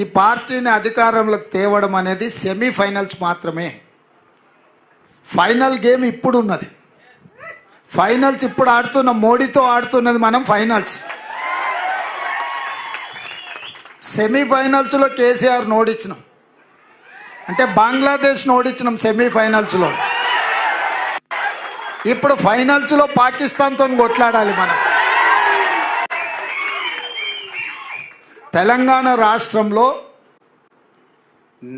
ఈ పార్టీని అధికారంలోకి తేవడం అనేది సెమీఫైనల్స్ మాత్రమే. ఫైనల్ గేమ్ ఇప్పుడు ఉన్నది ఫైనల్స్ ఇప్పుడు ఆడుతున్న మోడీతో ఆడుతున్నది మనం ఫైనల్స్. సెమీఫైనల్స్లో కేసీఆర్ ఓడించినాం అంటే బంగ్లాదేశ్ ఓడించినాం సెమీఫైనల్స్లో. ఇప్పుడు ఫైనల్స్లో పాకిస్తాన్తో కొట్లాడాలి మనం. తెలంగాణ రాష్ట్రంలో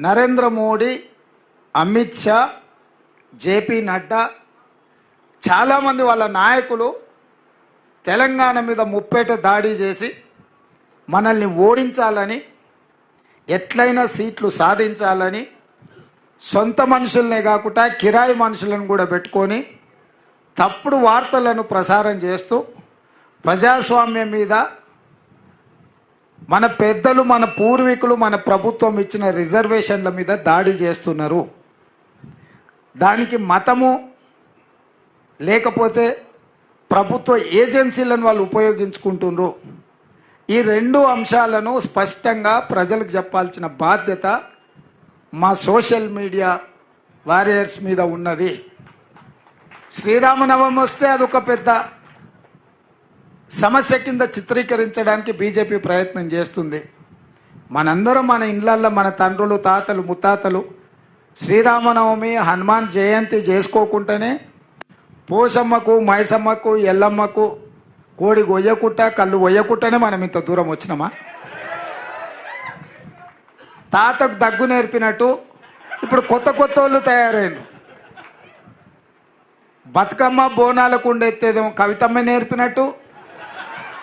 నరేంద్ర మోడీ అమిత్ షా జేపీ నడ్డా చాలామంది వాళ్ళ నాయకులు తెలంగాణ మీద ముప్పేట దాడి చేసి మనల్ని ఓడించాలని ఎట్లయినా సీట్లు సాధించాలని సొంత మనుషుల్నే కాకుండా కిరాయి మనుషులను కూడా పెట్టుకొని తప్పుడు వార్తలను ప్రసారం చేస్తూ ప్రజాస్వామ్యం మీద మన పెద్దలు మన పూర్వీకులు మన ప్రభుత్వం ఇచ్చిన రిజర్వేషన్ల మీద దాడి చేస్తున్నారు. దానికి మతము లేకపోతే ప్రభుత్వ ఏజెన్సీలను వాళ్ళు ఉపయోగించుకుంటున్నారు ఈ రెండు అంశాలను స్పష్టంగా ప్రజలకు చెప్పాల్సిన బాధ్యత మా సోషల్ మీడియా వారియర్స్ మీద ఉన్నది. శ్రీరామనవమి వస్తే అదొక పెద్ద సమస్య కింద చిత్రీకరించడానికి బీజేపీ ప్రయత్నం చేస్తుంది. మనందరం మన ఇళ్ళల్లో మన తండ్రులు తాతలు ముత్తాతలు శ్రీరామనవమి హనుమాన్ జయంతి చేసుకోకుండానే పోసమ్మకు మైసమ్మకు ఎల్లమ్మకు కోడి గొయ్యకుట్ట కళ్ళు గొయ్యకుట్టనే మనం ఇంత దూరం వచ్చినామా? తాతకు దగ్గు నేర్పినట్టు ఇప్పుడు కొత్త కొత్త వాళ్ళు తయారైంది బతుకమ్మ బోనాలకు ఉండేదేమో కవితమ్మ నేర్పినట్టు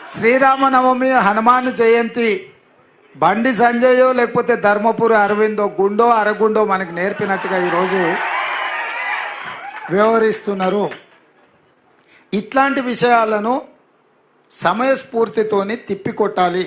శ్రీరామనవమి హనుమాన్ జయంతి బండి సంజయో లేకపోతే ధర్మపురి అరవిందో గుండో అరగుండో మనకు నేర్పినట్టుగా ఈరోజు వ్యవహరిస్తున్నారు. ఇట్లాంటి విషయాలను సమయస్ఫూర్తితోని తిప్పికొట్టాలి.